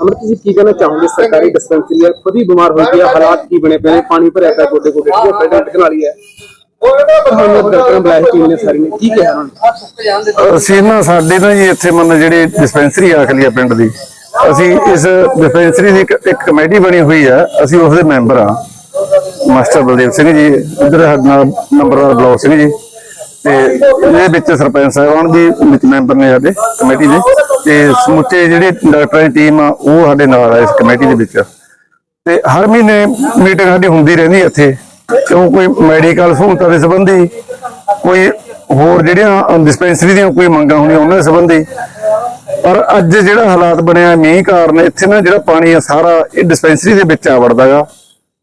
ਅਮਰ ਤੁਸੀਂ ਕੀ ਕਹਿਣਾ ਚਾਹੋਗੇ? ਸਰਕਾਰੀ ਡਿਸਪੈਂਸਰੀ ਹੈ ਖੁਦ ਹੀ ਬਿਮਾਰ ਹੈ ਹਾਲਾਤ ਕੀ ਬਣੇ ਪਏ ਨੇ? ਪਾਣੀ ਭਰਿਆ ਪਿਆ ਗੋਡੇ ਗੋਡੇ ਠੀਕ ਹੈ ਬੈਡ ਟਕਣ ਵਾਲੀ ਹੈ। ਤੁਹਾਨੂੰ ਡਾਕਟਰ ਨੇ ਬੁਲਾਇਆ ਟੀਮ ਨੇ ਸਾਰੀ ਨੇ। ਕੀ ਕਿਹਾ ਉਹਨਾਂ ਨੇ? ਅਸੀਂ ਨਾ ਸਾਡੇ ਨਾ ਜੀ ਇੱਥੇ ਮੰਨ ਜਿਹੜੀ ਡਿਸਪੈਂਸਰੀ ਆਖ ਲਈ ਆ ਪਿੰਡ ਦੀ ਅਸੀਂ ਇਸ ਡਿਸਪੈਂਸਰੀ ਦੀ ਇੱਕ ਕਮੇਟੀ ਬਣੀ ਹੋਈ ਆ ਅਸੀਂ ਉਸ ਦੇ ਮੈਂਬਰ ਆ। ਮਾਸਟਰ ਬਲਦੇਵ ਸਿੰਘ ਜੀ ਇਧਰ ਨੰਬਰਦਾਰ ਬਲੌਰ ਸਿੰਘ ਜੀ ਤੇ ਇਹਦੇ ਵਿੱਚ ਸਰਪੰਚ ਸਾਹਿਬਾਨ ਵੀ ਵਿੱਚ ਮੈਂਬਰ ਨੇ ਸਾਡੇ ਕਮੇਟੀ ਦੇ। ਤੇ ਸਮੁੱਚੇ ਜਿਹੜੇ ਡਾਕਟਰਾਂ ਦੀ ਟੀਮ ਆ ਉਹ ਸਾਡੇ ਨਾਲ ਆ ਇਸ ਕਮੇਟੀ ਦੇ ਵਿੱਚ। ਤੇ ਹਰ ਮਹੀਨੇ ਮੀਟਿੰਗ ਸਾਡੀ ਹੁੰਦੀ ਰਹਿੰਦੀ ਇੱਥੇ। ਕਿਉਂ ਕੋਈ ਮੈਡੀਕਲ ਸਹੂਲਤਾਂ ਦੇ ਸੰਬੰਧੀ ਕੋਈ ਹੋਰ ਜਿਹੜੀਆਂ ਡਿਸਪੈਂਸਰੀ ਦੀਆਂ ਕੋਈ ਮੰਗਾਂ ਹੁੰਦੀਆਂ ਉਹਨਾਂ ਦੇ ਸੰਬੰਧੀ। ਪਰ ਅੱਜ ਜਿਹੜਾ ਹਾਲਾਤ ਬਣਿਆ ਮੀਂਹ ਕਾਰਨ ਇੱਥੇ ਨਾ ਜਿਹੜਾ ਪਾਣੀ ਆ ਸਾਰਾ ਇਹ ਡਿਸਪੈਂਸਰੀ ਦੇ ਵਿੱਚ ਆ ਵੜਦਾਗਾ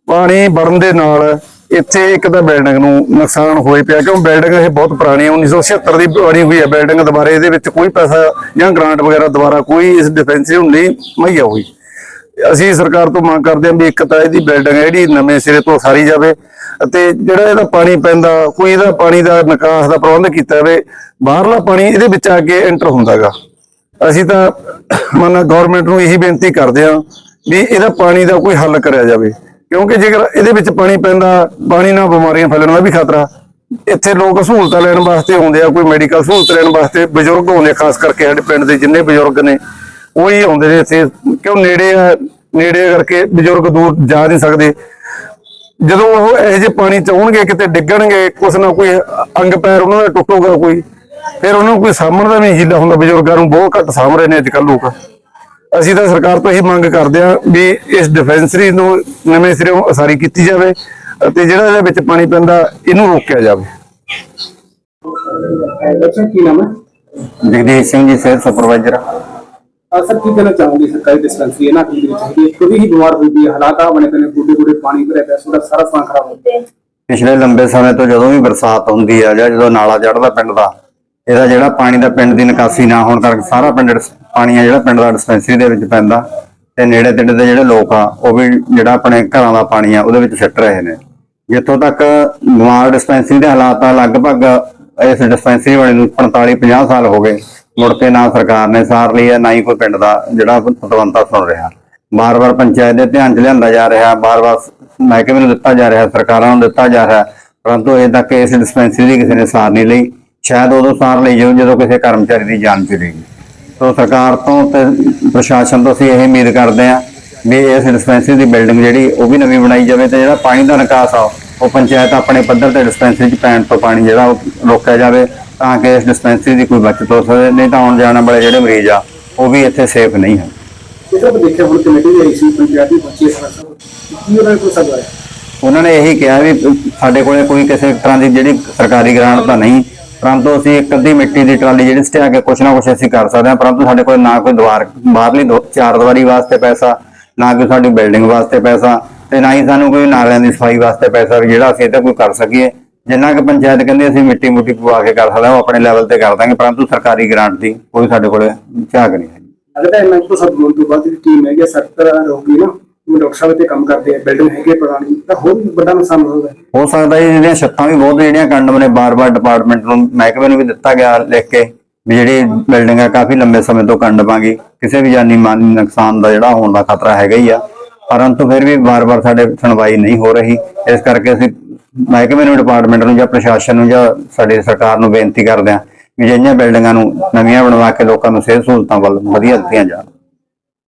ਪਾਣੀ ਵੜਨ ਦੇ ਨਾਲ ਇੱਥੇ ਇੱਕ ਤਾਂ ਬਿਲਡਿੰਗ ਨੂੰ ਨੁਕਸਾਨ ਹੋਏ ਪਿਆ, ਕਿਉਂ ਬਿਲਡਿੰਗ ਇਹ ਬਹੁਤ ਪੁਰਾਣੀ ਹੈ 1976 ਦੀ ਬਣੀ ਹੋਈ ਹੈ ਬਿਲਡਿੰਗ ਦੁਬਾਰੇ, ਇਹਦੇ ਵਿੱਚ ਕੋਈ ਪੈਸਾ ਜਾਂ ਗ੍ਰਾਂਟ ਵਗੈਰਾ ਦੁਬਾਰਾ ਕੋਈ ਇਸ ਡਿਸਪੈਂਸਰੀ ਨੂੰ ਨਹੀਂ ਮੁਹੱਈਆ ਹੋਈ। ਅਸੀਂ ਸਰਕਾਰ ਤੋਂ ਮੰਗ ਕਰਦੇ ਹਾਂ ਵੀ ਇੱਕ ਤਾਂ ਇਹਦੀ ਬਿਲਡਿੰਗ ਹੈ ਜਿਹੜੀ ਨਵੇਂ ਸਿਰੇ ਤੋਂ ਸਾਰੀ ਜਾਵੇ ਅਤੇ ਜਿਹੜਾ ਇਹਦਾ ਪਾਣੀ ਪੈਂਦਾ, ਕੋਈ ਇਹਦਾ ਪਾਣੀ ਦਾ ਨਿਕਾਸ ਦਾ ਪ੍ਰਬੰਧ ਕੀਤਾ ਜਾਵੇ, ਬਾਹਰਲਾ ਪਾਣੀ ਇਹਦੇ ਵਿੱਚ ਆ ਕੇ ਐਂਟਰ ਹੁੰਦਾਗਾ। ਅਸੀਂ ਤਾਂ ਮਨ ਗਵਰਨਮੈਂਟ ਨੂੰ ਇਹੀ ਬੇਨਤੀ ਕਰਦੇ ਹਾਂ ਵੀ ਇਹਦਾ ਪਾਣੀ ਦਾ ਕੋਈ ਹੱਲ ਕਰਿਆ ਜਾਵੇ। ਕਿਉਂਕਿ ਜੇਕਰ ਇਹਦੇ ਵਿੱਚ ਪਾਣੀ ਪੈਂਦਾ ਪਾਣੀ ਨਾਲ ਬਿਮਾਰੀਆਂ ਫੈਲਣ ਦਾ ਵੀ ਖਤਰਾ। ਇੱਥੇ ਲੋਕ ਸਹੂਲਤਾਂ ਲੈਣ ਵਾਸਤੇ ਆਉਂਦੇ ਆ ਕੋਈ ਮੈਡੀਕਲ ਸਹੂਲਤ ਲੈਣ ਵਾਸਤੇ ਬਜ਼ੁਰਗ ਆਉਂਦੇ ਆ, ਖਾਸ ਕਰਕੇ ਸਾਡੇ ਪਿੰਡ ਦੇ ਜਿੰਨੇ ਬਜ਼ੁਰਗ ਨੇ ਉਹ ਹੀ ਆਉਂਦੇ ਨੇ ਇੱਥੇ। ਕਿਉਂ ਨੇੜੇ ਆ ਨੇੜੇ ਕਰਕੇ ਬਜ਼ੁਰਗ ਦੂਰ ਜਾ ਨਹੀਂ ਸਕਦੇ। ਜਦੋਂ ਉਹ ਇਹੋ ਜਿਹੇ ਪਾਣੀ ਚ ਆਉਣਗੇ ਕਿਤੇ ਡਿੱਗਣਗੇ ਕੁਛ ਨਾ ਕੋਈ ਅੰਗ ਪੈਰ ਉਹਨਾਂ ਦਾ ਟੁੱਟੂਗਾ ਕੋਈ ਫਿਰ ਉਹਨਾਂ ਨੂੰ ਕੋਈ ਸਾਂਭਣ ਦਾ ਨਹੀਂ ਹੀਲਾ ਹੁੰਦਾ ਬਜ਼ੁਰਗਾਂ ਨੂੰ ਬਹੁਤ ਘੱਟ ਸਾਂਭ ਰਹੇ ਨੇ ਅੱਜ ਕੱਲ੍ਹ ਲੋਕ। ਅਸੀਂ ਤਾਂ ਸਰਕਾਰ ਤੋਂ ਇਹੀ ਮੰਗ ਕਰਦੇ ਹਾਂ ਵੀ ਇਸ ਡਿਫੈਂਸਰੀ ਨੂੰ ਨਵੇਂ ਸਿਰੋਂ ਉਸਾਰੀ ਕੀਤੀ ਜਾਵੇ ਅਤੇ ਜਿਹੜਾ ਇਹਦੇ ਵਿੱਚ ਪਾਣੀ ਪੈਂਦਾ ਇਹਨੂੰ ਰੋਕਿਆ ਜਾਵੇ। ਡਾਕਟਰ ਕੀ ਨਾਮ ਹੈ? ਜਗਦੀਸ਼ ਸਿੰਘ ਜੀ ਸਿਹਤ ਸੁਪਰਵਾਈਜ਼ਰ। ਆ ਸਰ ਕੀ ਕਹਿਣਾ ਚਾਹੋਗੇ ਸਰਕਾਰੀ ਡਿਸਪੈਂਸਰੀ ਹੈ ਨਾ ਕੀ ਦੇ ਵਿੱਚ? ਹੈਗੀ ਹੈ ਖੁਦ ਹੀ ਬਿਮਾਰ ਹੋਈ ਪਈ ਹੈ ਹਾਲਾਤ ਆ ਬਣੇ ਪਏ ਗੋਡੇ ਗੋਡੇ ਪਾਣੀ ਭਰਿਆ ਪਿਆ ਸਾਰਾ ਸਾਰਾ ਸਮਾਨ ਖਰਾਬ ਹੋ ਪਿਛਲੇ ਲੰਬੇ ਸਮੇਂ ਤੋਂ ਜਦੋਂ ਵੀ ਬਰਸਾਤ ਹੁੰਦੀ ਆ ਜਾਂ ਜਦੋਂ ਨਾਲਾ ਚੜਦਾ ਪਿੰਡ ਦਾ ਇਹਦਾ ਜਿਹੜਾ ਪਾਣੀ ਦਾ ਪਿੰਡ ਦੀ ਨਿਕਾਸੀ ਨਾ ਹੋਣ ਕਰਕੇ ਸਾਰਾ ਪਿੰਡ ਪਾਣੀ ਆ ਜਿਹੜਾ ਪਿੰਡ ਦਾ ਡਿਸਪੈਂਸਰੀ ਦੇ ਵਿੱਚ ਪੈਂਦਾ ਤੇ ਨੇੜੇ ਤੇੜੇ ਦੇ ਜਿਹੜੇ ਲੋਕ ਆ, ਉਹ ਵੀ ਜਿਹੜਾ ਆਪਣੇ ਘਰਾਂ ਦਾ ਪਾਣੀ ਆ, ਉਹਦੇ ਵਿੱਚ ਛੱਟ ਰਹੇ ਨੇ। ਜਿੱਥੋਂ ਤੱਕ ਬਿਮਾਰ ਡਿਸਪੈਂਸਰੀ ਦੇ ਹਾਲਾਤ ਆ, ਲਗਭਗ ਇਸ ਡਿਸਪੈਂਸਰੀ ਵਾਲੇ ਨੂੰ 45 50 ਸਾਲ ਹੋ ਗਏ। ਮੁੜ ਕੇ ਨਾ ਸਰਕਾਰ ਨੇ ਸਾਰ ਲਈ ਹੈ, ਨਾ ਹੀ ਕੋਈ ਪਿੰਡ ਦਾ ਜਿਹੜਾ ਪਤਵੰਤਾ ਸੁਣ ਰਿਹਾ। ਬਾਰ-ਬਾਰ ਪੰਚਾਇਤ ਦੇ ਧਿਆਨ 'ਚ ਲਿਆਂਦਾ ਜਾ ਰਿਹਾ, ਬਾਰ-ਬਾਰ ਮਹਿਕਮੇ ਨੂੰ ਦਿੱਤਾ ਜਾ ਰਿਹਾ, ਸਰਕਾਰਾਂ ਨੂੰ ਦਿੱਤਾ ਜਾ ਰਿਹਾ, ਪਰੰਤੂ ਇਹ ਤੱਕ ਇਸ ਡਿਸਪੈਂਸਰੀ ਦੀ ਕਿਸੇ ਨੇ ਸਾਰ ਨਹੀਂ ਲਈ। ਸ਼ਾਇਦ ਉਦੋਂ ਸਾਰ ਲਈ ਜਾਊ ਜਦੋਂ ਕਿਸੇ ਕਰਮਚਾਰੀ ਦੀ ਜਾਨ ਚਲੇਗੀ ਤੋਂ ਸਰਕਾਰ ਤੋਂ ਤੇ ਪ੍ਰਸ਼ਾਸਨ ਤੋਂ ਅਸੀਂ ਇਹ ਉਮੀਦ ਕਰਦੇ ਹਾਂ ਵੀ ਇਸ ਡਿਸਪੈਂਸਰੀ ਦੀ ਬਿਲਡਿੰਗ ਜਿਹੜੀ ਉਹ ਵੀ ਨਵੀਂ ਬਣਾਈ ਜਾਵੇ ਤੇ ਜਿਹੜਾ ਪਾਣੀ ਦਾ ਨਿਕਾਸ ਆ ਉਹ ਪੰਚਾਇਤ ਆਪਣੇ ਪੱਧਰ ਤੇ ਡਿਸਪੈਂਸਰੀ 'ਚ ਪੈਣ ਤੋਂ ਪਾਣੀ ਜਿਹੜਾ ਉਹ ਰੋਕਿਆ ਜਾਵੇ ਤਾਂ ਕਿ ਇਸ ਡਿਸਪੈਂਸਰੀ ਦੀ ਕੋਈ ਬਚਤ ਹੋ ਸਕੇ ਨਹੀਂ ਤਾਂ ਆਉਣ ਜਾਣ ਵਾਲੇ ਜਿਹੜੇ ਮਰੀਜ਼ ਆ ਉਹ ਵੀ ਇੱਥੇ ਸੇਫ ਨਹੀਂ ਹਨ। ਸੀ ਉਹਨਾਂ ਨੇ ਇਹੀ ਕਿਹਾ ਵੀ ਸਾਡੇ ਕੋਲੇ ਕੋਈ ਕਿਸੇ ਤਰ੍ਹਾਂ ਦੀ ਜਿਹੜੀ ਸਰਕਾਰੀ ਗ੍ਰਾਂਟ ਤਾਂ ਨਹੀਂ ਪਰੰਤੂ ਅਸੀਂ ਇੱਕ ਅੱਧੀ ਮਿੱਟੀ ਦੀ ਟਰਾਲੀ ਜਿਹੜੀ ਸਟਿਆ ਕੇ ਕੁਛ ਨਾ ਕੁਛ ਅਸੀਂ ਕਰ ਸਕਦੇ ਹਾਂ, ਪਰੰਤੂ ਸਾਡੇ ਕੋਲ ਨਾ ਕੋਈ ਦੀਵਾਰ ਬਾਹਰਲੀ ਦੋ- ਚਾਰ ਦੀਵਾਰੀ ਵਾਸਤੇ ਪੈਸਾ, ਨਾ ਕੋਈ ਸਾਡੀ ਬਿਲਡਿੰਗ ਵਾਸਤੇ ਪੈਸਾ ਤੇ ਨਾ ਹੀ ਸਾਨੂੰ ਕੋਈ ਨਾਲਿਆਂ ਦੀ ਸਫ਼ਾਈ ਵਾਸਤੇ ਪੈਸਾ ਵੀ ਜਿਹੜਾ ਅਸੀਂ ਇਹ ਕੋਈ ਕਰ ਸਕੀਏ। ਜਿੰਨਾ ਕਿ ਪੰਚਾਇਤ ਕਹਿੰਦੀ ਅਸੀਂ ਮਿੱਟੀ ਮੁੱਟੀ ਪਵਾ ਕੇ ਕਰ ਸਕਦੇ ਹਾਂ ਉਹ ਆਪਣੇ ਲੈਵਲ ਤੇ ਕਰ ਦਾਂਗੇ, ਪਰੰਤੂ ਸਰਕਾਰੀ ਗ੍ਰਾਂਟ ਦੀ ਕੋਈ ਸਾਡੇ ਕੋਲ ਝਾਕ ਨਹੀਂ ਹੈ ਅਗਰ ਇਹਨਾਂ ਤੋਂ ਸਭ ਤੋਂ ਬਾਅਦ ਜਿਹੜੀ ਟੀਮ ਹੈਗੀ ਹੈ ਸਰਕਾਰ ਹੋਊਗੀ ਨਾ ਡਾਕਟਰ ਸਾਹਿਬ ਤੇ ਕੰਮ ਕਰਦੇ ਆ ਬਿਲਡਿੰਗ ਹੈਗੀ ਪੁਰਾਣੀ, ਤਾਂ ਹੋਰ ਵੀ ਵੱਡਾ ਨੁਕਸਾਨ ਹੋਊਗਾ ਹੋ ਸਕਦਾ ਹੈ ਜਿਹੜੀਆਂ ਛੱਤਾਂ ਵੀ ਬਹੁਤ ਜਿਹੜੀਆਂ ਕੰਡਮ ਨੇ ਬਾਰ-ਬਾਰ ਡਿਪਾਰਟਮੈਂਟ ਨੂੰ, ਮਹਿਕਮੇ ਨੂੰ ਵੀ ਦਿੱਤਾ ਗਿਆ ਲਿਖ ਕੇ ਵੀ ਜਿਹੜੀ ਬਿਲਡਿੰਗ ਹੈ ਕਾਫੀ ਲੰਬੇ ਸਮੇਂ ਤੋਂ ਕੰਡਮਾਂਗੀ ਕਿਸੇ ਵੀ ਜਾਨੀ ਮਾਨੀ ਨੁਕਸਾਨ ਦਾ ਜਿਹੜਾ ਹੋਣ ਦਾ ਖਤਰਾ ਹੈਗਾ ਹੀ ਆ। ਪਰੰਤੂ ਫਿਰ ਵੀ ਬਾਰ-ਬਾਰ ਸਾਡੇ ਸੁਣਵਾਈ ਨਹੀਂ ਹੋ ਰਹੀ। ਇਸ ਕਰਕੇ ਅਸੀਂ ਮਹਿਕਮੇ ਨੂੰ ਡਿਪਾਰਟਮੈਂਟ ਨੂੰ ਜਾਂ ਪ੍ਰਸ਼ਾਸਨ ਨੂੰ ਜਾਂ ਸਾਡੀ ਸਰਕਾਰ ਨੂੰ ਬੇਨਤੀ ਕਰਦੇ ਹਾਂ ਵੀ ਜਿਹੜੀਆਂ ਬਿਲਡਿੰਗਾਂ ਨੂੰ ਨਵੀਆਂ ਬਣਵਾ ਕੇ ਲੋਕਾਂ ਨੂੰ ਸਿਹਤ ਸਹੂਲਤਾਂ ਵੱਲ ਵਧੀਆ ਦਿੱਤੀਆਂ ਜਾਣ।